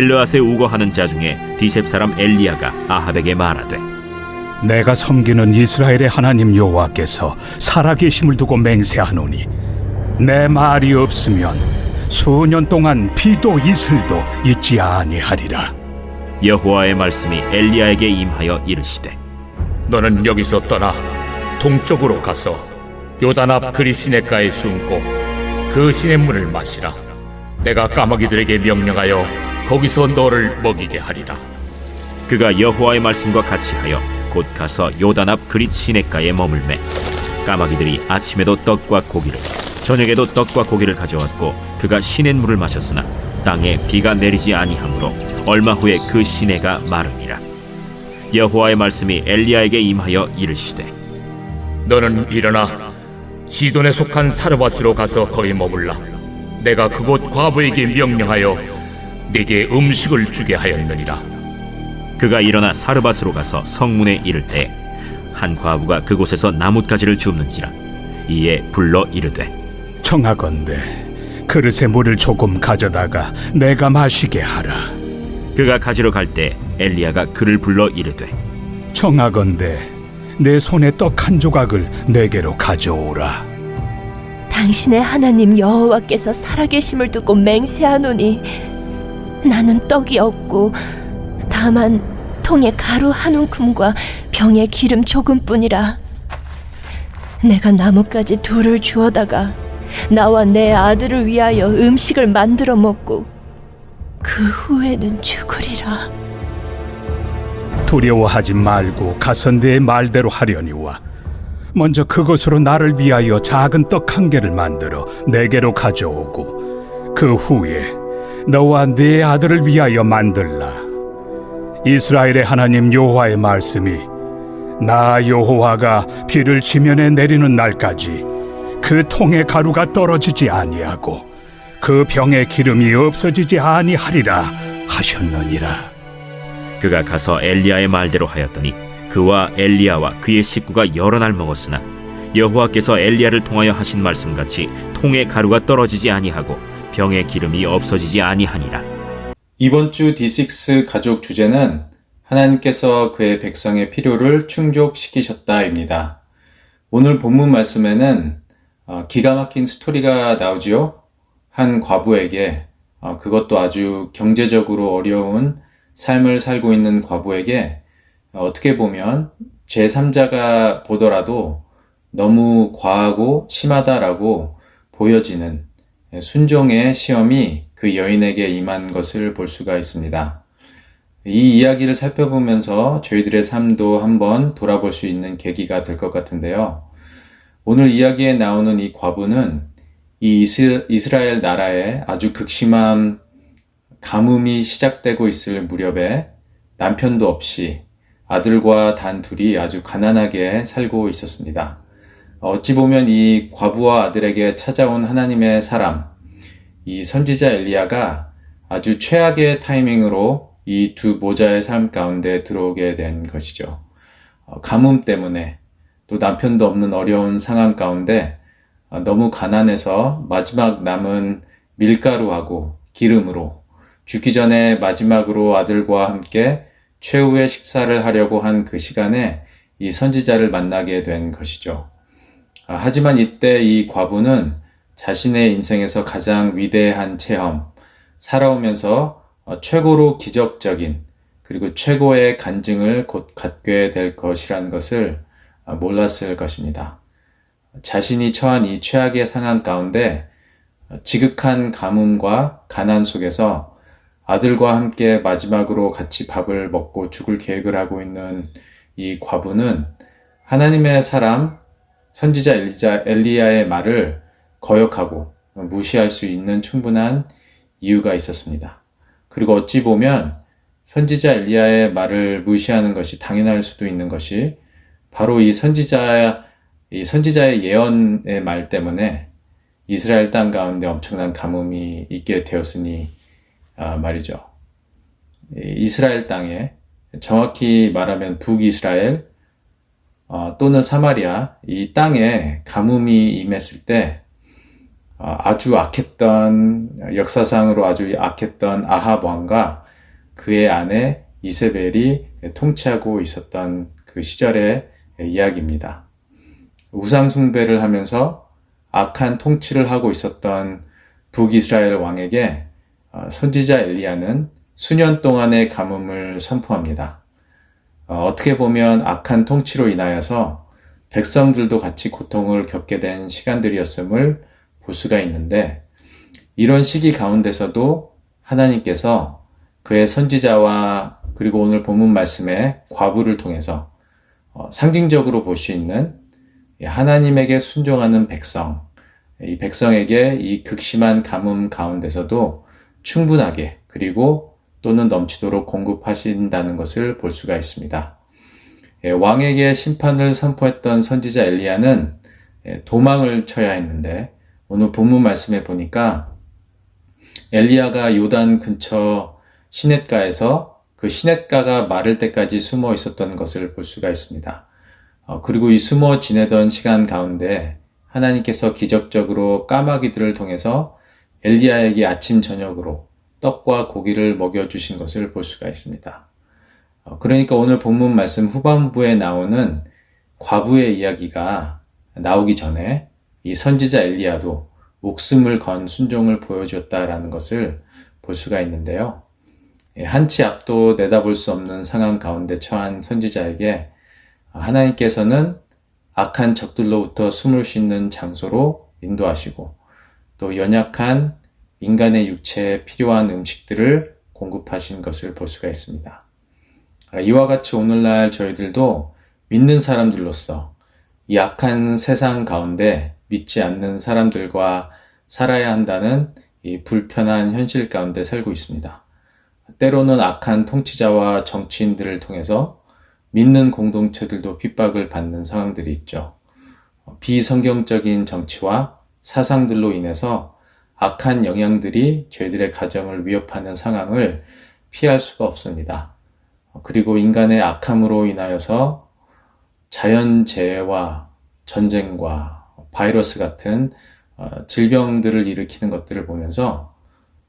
길르앗에 우거하는 자 중에 디셉 사람 엘리야가 아합에게 말하되 내가 섬기는 이스라엘의 하나님 여호와께서 살아계심을 두고 맹세하노니 내 말이 없으면 수년 동안 비도 이슬도 있지 아니하리라. 여호와의 말씀이 엘리야에게 임하여 이르시되 너는 여기서 떠나 동쪽으로 가서 요단 앞 그리 시냇가에 숨고 그 시냇물을 마시라. 내가 까마귀들에게 명령하여 거기서 너를 먹이게 하리라. 그가 여호와의 말씀과 같이 하여 곧 가서 요단 앞 그릿 시냇가에 머물매 까마귀들이 아침에도 떡과 고기를 저녁에도 떡과 고기를 가져왔고 그가 시냇물을 마셨으나 땅에 비가 내리지 아니하므로 얼마 후에 그 시내가 마르니라 여호와의 말씀이 엘리야에게 임하여 이르시되 너는 일어나 시돈에 속한 사르밧으로 가서 거기 머물라. 내가 그곳 과부에게 명령하여 네게 음식을 주게 하였느니라. 그가 일어나 사르밧으로 가서 성문에 이를 때 한 과부가 그곳에서 나뭇가지를 줍는지라 이에 불러 이르되 청하건대 그릇에 물을 조금 가져다가 내가 마시게 하라. 그가 가지러 갈 때 엘리야가 그를 불러 이르되 청하건대 내 손에 떡 한 조각을 내게로 가져오라. 당신의 하나님 여호와께서 살아계심을 두고 맹세하노니 나는 떡이 없고 다만 통에 가루 한 움큼과 병에 기름 조금뿐이라. 내가 나뭇가지 둘을 주어다가 나와 내 아들을 위하여 음식을 만들어 먹고 그 후에는 죽으리라. 두려워하지 말고 가서 내 말대로 하려니와 먼저 그것으로 나를 위하여 작은 떡 한 개를 만들어 내게로 가져오고 그 후에 너와 네 아들을 위하여 만들라 이스라엘의 하나님 여호와의 말씀이 나 여호와가 비를 지면에 내리는 날까지 그 통의 가루가 떨어지지 아니하고 그 병의 기름이 없어지지 아니하리라 하셨느니라. 그가 가서 엘리야의 말대로 하였더니 그와 엘리야와 그의 식구가 여러 날 먹었으나 여호와께서 엘리야를 통하여 하신 말씀같이 통의 가루가 떨어지지 아니하고 병의 기름이 없어지지 아니하니라 이번 주 D6 가족 주제는 하나님께서 그의 백성의 필요를 충족시키셨다입니다. 오늘 본문 말씀에는 어, 기가 막힌 스토리가 나오지요. 한 과부에게 어, 그것도 아주 경제적으로 어려운 삶을 살고 있는 과부에게 어떻게 보면 제3자가 보더라도 너무 과하고 심하다라고 보여지는 순종의 시험이 그 여인에게 임한 것을 볼 수가 있습니다. 이 이야기를 살펴보면서 저희들의 삶도 한번 돌아볼 수 있는 계기가 될 것 같은데요. 오늘 이야기에 나오는 이 과부는 이 이스- 이스라엘 나라에 아주 극심한 가뭄이 시작되고 있을 무렵에 남편도 없이 아들과 단 둘이 아주 가난하게 살고 있었습니다. 어찌 보면 이 과부와 아들에게 찾아온 하나님의 사람, 이 선지자 엘리야가 아주 최악의 타이밍으로 이 두 모자의 삶 가운데 들어오게 된 것이죠. 어, 가뭄 때문에 또 남편도 없는 어려운 상황 가운데 어, 너무 가난해서 마지막 남은 밀가루하고 기름으로 죽기 전에 마지막으로 아들과 함께 최후의 식사를 하려고 한 그 시간에 이 선지자를 만나게 된 것이죠. 아, 하지만 이때 이 과부는 자신의 인생에서 가장 위대한 체험, 살아오면서 어, 최고로 기적적인 그리고 최고의 간증을 곧 갖게 될 것이라는 것을 아, 몰랐을 것입니다. 자신이 처한 이 최악의 상황 가운데 어, 지극한 가뭄과 가난 속에서 아들과 함께 마지막으로 같이 밥을 먹고 죽을 계획을 하고 있는 이 과부는 하나님의 사람 선지자 엘리자, 엘리야의 말을 거역하고 무시할 수 있는 충분한 이유가 있었습니다. 그리고 어찌 보면 선지자 엘리야의 말을 무시하는 것이 당연할 수도 있는 것이 바로 이 선지자 이 선지자의 예언의 말 때문에 이스라엘 땅 가운데 엄청난 가뭄이 있게 되었으니 아, 말이죠. 이 이스라엘 땅에 정확히 말하면 북이스라엘 어, 또는 사마리아 이 땅에 가뭄이 임했을 때 어, 아주 악했던 역사상으로 아주 악했던 아합 왕과 그의 아내 이세벨이 통치하고 있었던 그 시절의 이야기입니다. 우상 숭배를 하면서 악한 통치를 하고 있었던 북이스라엘 왕에게 어, 선지자 엘리야는 수년 동안의 가뭄을 선포합니다. 어, 어떻게 보면 악한 통치로 인하여서 백성들도 같이 고통을 겪게 된 시간들이었음을 볼 수가 있는데 이런 시기 가운데서도 하나님께서 그의 선지자와 그리고 오늘 본문 말씀의 과부를 통해서 어, 상징적으로 볼 수 있는 하나님에게 순종하는 백성, 이 백성에게 이 극심한 가뭄 가운데서도 충분하게 그리고 또는 넘치도록 공급하신다는 것을 볼 수가 있습니다. 예, 왕에게 심판을 선포했던 선지자 엘리야는 예, 도망을 쳐야 했는데 오늘 본문 말씀에 보니까 엘리야가 요단 근처 시냇가에서 그 시냇가가 마를 때까지 숨어 있었던 것을 볼 수가 있습니다. 어, 그리고 이 숨어 지내던 시간 가운데 하나님께서 기적적으로 까마귀들을 통해서 엘리야에게 아침 저녁으로 떡과 고기를 먹여주신 것을 볼 수가 있습니다. 어, 그러니까 오늘 본문 말씀 후반부에 나오는 과부의 이야기가 나오기 전에 이 선지자 엘리야도 목숨을 건 순종을 보여주었다라는 것을 볼 수가 있는데요. 예, 한치 앞도 내다볼 수 없는 상황 가운데 처한 선지자에게 하나님께서는 악한 적들로부터 숨을 쉬는 장소로 인도하시고 또 연약한 인간의 육체에 필요한 음식들을 공급하신 것을 볼 수가 있습니다. 아, 이와 같이 오늘날 저희들도 믿는 사람들로서 이 악한 세상 가운데 믿지 않는 사람들과 살아야 한다는 이 불편한 현실 가운데 살고 있습니다. 때로는 악한 통치자와 정치인들을 통해서 믿는 공동체들도 핍박을 받는 상황들이 있죠. 비성경적인 정치와 사상들로 인해서 악한 영향들이 저희들의 가정을 위협하는 상황을 피할 수가 없습니다. 그리고 인간의 악함으로 인하여서 자연재해와 전쟁과 바이러스 같은 어, 질병들을 일으키는 것들을 보면서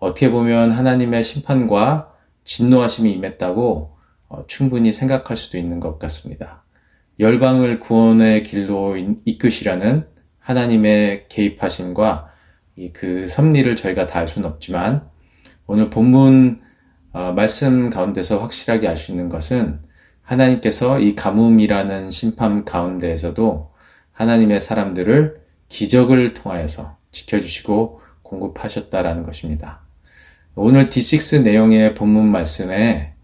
어떻게 보면 하나님의 심판과 진노하심이 임했다고 어, 충분히 생각할 수도 있는 것 같습니다. 열방을 구원의 길로 이끄시려는 하나님의 개입하심과 그 섭리를 저희가 다 알 수는 없지만 오늘 본문 어, 말씀 가운데서 확실하게 알 수 있는 것은 하나님께서 이 가뭄이라는 심판 가운데에서도 하나님의 사람들을 기적을 통하여서 지켜주시고 공급하셨다라는 것입니다. 오늘 D6 내용의 본문 말씀에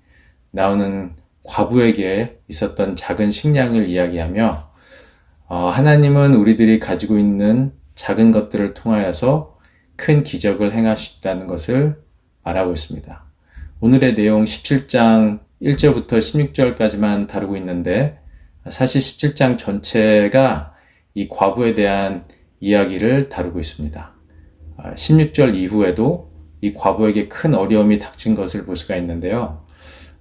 나오는 과부에게 있었던 작은 식량을 이야기하며 어, 하나님은 우리들이 가지고 있는 작은 것들을 통하여서 큰 기적을 행하셨다는 것을 말하고 있습니다. 오늘의 내용 17장 1절부터 16절까지만 다루고 있는데 사실 17장 전체가 이 과부에 대한 이야기를 다루고 있습니다. 16절 아, 이후에도 이 과부에게 큰 어려움이 닥친 것을 볼 수가 있는데요.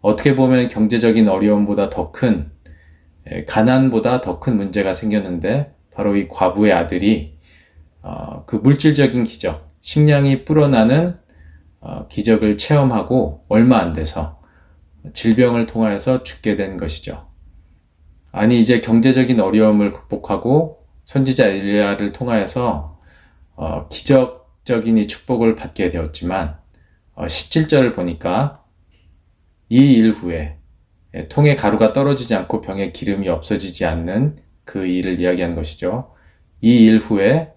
어떻게 보면 경제적인 어려움보다 더 큰, 가난보다 더 큰 문제가 생겼는데 바로 이 과부의 아들이 어, 그 물질적인 기적, 식량이 불어나는 어, 기적을 체험하고 얼마 안 돼서 질병을 통하여서 죽게 된 것이죠. 아니 이제 경제적인 어려움을 극복하고 선지자 엘리야를 통하여서 어, 기적적인 이 축복을 받게 되었지만 어, 17절을 보니까 이 일 후에 예, 통에 가루가 떨어지지 않고 병에 기름이 없어지지 않는 그 일을 이야기하는 것이죠. 이 일 후에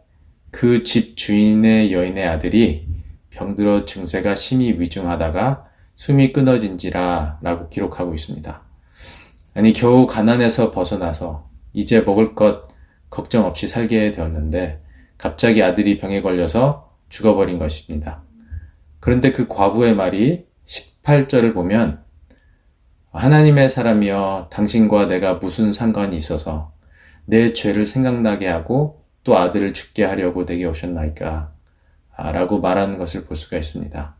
그 집 주인의 여인의 아들이 병들어 증세가 심히 위중하다가 숨이 끊어진지라 라고 기록하고 있습니다. 아니, 겨우 가난에서 벗어나서 이제 먹을 것 걱정 없이 살게 되었는데 갑자기 아들이 병에 걸려서 죽어버린 것입니다. 그런데 그 과부의 말이 18절을 보면 하나님의 사람이여 당신과 내가 무슨 상관이 있어서 내 죄를 생각나게 하고 또 아들을 죽게 하려고 내게 오셨나이까 라고 말하는 것을 볼 수가 있습니다.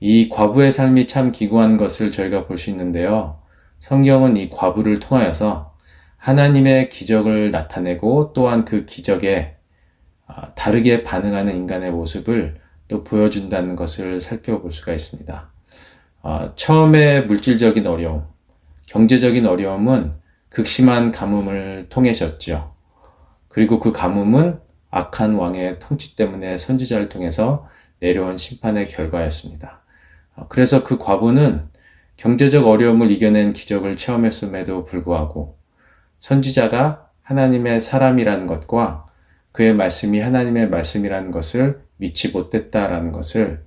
이 과부의 삶이 참 기구한 것을 저희가 볼 수 있는데요. 성경은 이 과부를 통하여서 하나님의 기적을 나타내고 또한 그 기적에 아, 다르게 반응하는 인간의 모습을 또 보여준다는 것을 살펴볼 수가 있습니다. 아, 처음에 물질적인 어려움, 경제적인 어려움은 극심한 가뭄을 통해셨죠. 그리고 그 가뭄은 악한 왕의 통치 때문에 선지자를 통해서 내려온 심판의 결과였습니다. 아, 그래서 그 과부는 경제적 어려움을 이겨낸 기적을 체험했음에도 불구하고 선지자가 하나님의 사람이라는 것과 그의 말씀이 하나님의 말씀이라는 것을 믿지 못했다라는 것을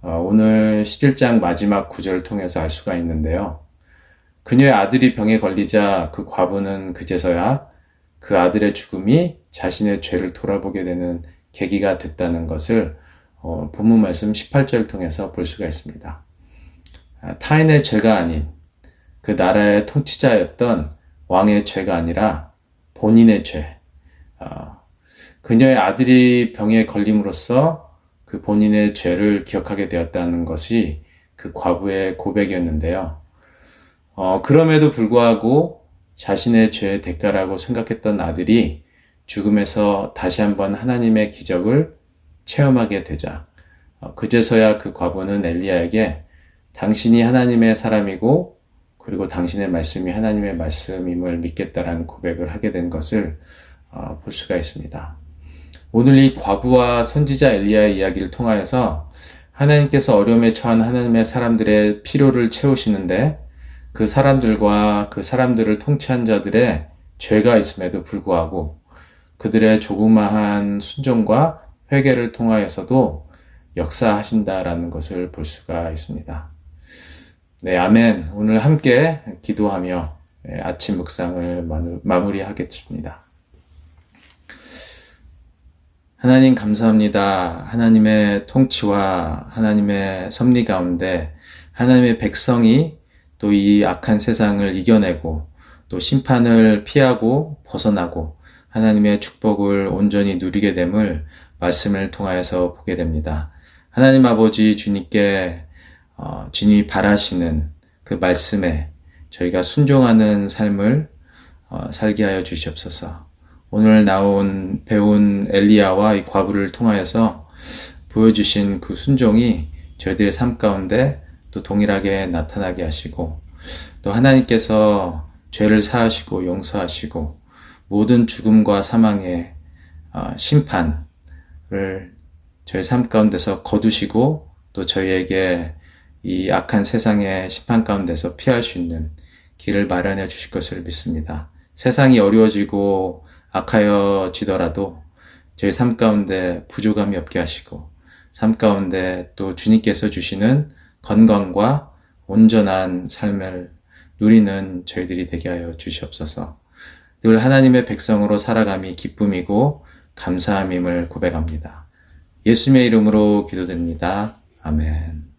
어, 오늘 11장 마지막 구절을 통해서 알 수가 있는데요. 그녀의 아들이 병에 걸리자 그 과부는 그제서야 그 아들의 죽음이 자신의 죄를 돌아보게 되는 계기가 됐다는 것을 어, 본문 말씀 18절을 통해서 볼 수가 있습니다. 아, 타인의 죄가 아닌 그 나라의 통치자였던 왕의 죄가 아니라 본인의 죄. 아, 그녀의 아들이 병에 걸림으로써 그 본인의 죄를 기억하게 되었다는 것이 그 과부의 고백이었는데요. 어, 그럼에도 불구하고 자신의 죄의 대가라고 생각했던 아들이 죽음에서 다시 한번 하나님의 기적을 체험하게 되자 어, 그제서야 그 과부는 엘리야에게 당신이 하나님의 사람이고 그리고 당신의 말씀이 하나님의 말씀임을 믿겠다라는 고백을 하게 된 것을 어, 볼 수가 있습니다. 오늘 이 과부와 선지자 엘리야의 이야기를 통하여서 하나님께서 어려움에 처한 하나님의 사람들의 필요를 채우시는데 그 사람들과 그 사람들을 통치한 자들의 죄가 있음에도 불구하고 그들의 조그마한 순종과 회개를 통하여서도 역사하신다라는 것을 볼 수가 있습니다. 네, 아멘. 오늘 함께 기도하며 예, 아침 묵상을 마무리하겠습니다. 하나님 감사합니다. 하나님의 통치와 하나님의 섭리 가운데 하나님의 백성이 또 이 악한 세상을 이겨내고 또 심판을 피하고 벗어나고 하나님의 축복을 온전히 누리게 됨을 말씀을 통하여서 보게 됩니다. 하나님 아버지 주님께 어, 주님이 바라시는 그 말씀에 저희가 순종하는 삶을 어, 살게 하여 주시옵소서. 오늘 나온 배운 엘리야와 이 과부를 통하여서 보여주신 그 순종이 저희들의 삶 가운데 또 동일하게 나타나게 하시고 또 하나님께서 죄를 사하시고 용서하시고 모든 죽음과 사망의 어, 심판을 저희 삶 가운데서 거두시고 또 저희에게 이 악한 세상의 심판 가운데서 피할 수 있는 길을 마련해 주실 것을 믿습니다. 세상이 어려워지고 악하여지더라도 저희 삶 가운데 부족함이 없게 하시고 삶 가운데 또 주님께서 주시는 건강과 온전한 삶을 누리는 저희들이 되게 하여 주시옵소서. 늘 하나님의 백성으로 살아감이 기쁨이고 감사함임을 고백합니다. 예수님의 이름으로 기도드립니다. 아멘.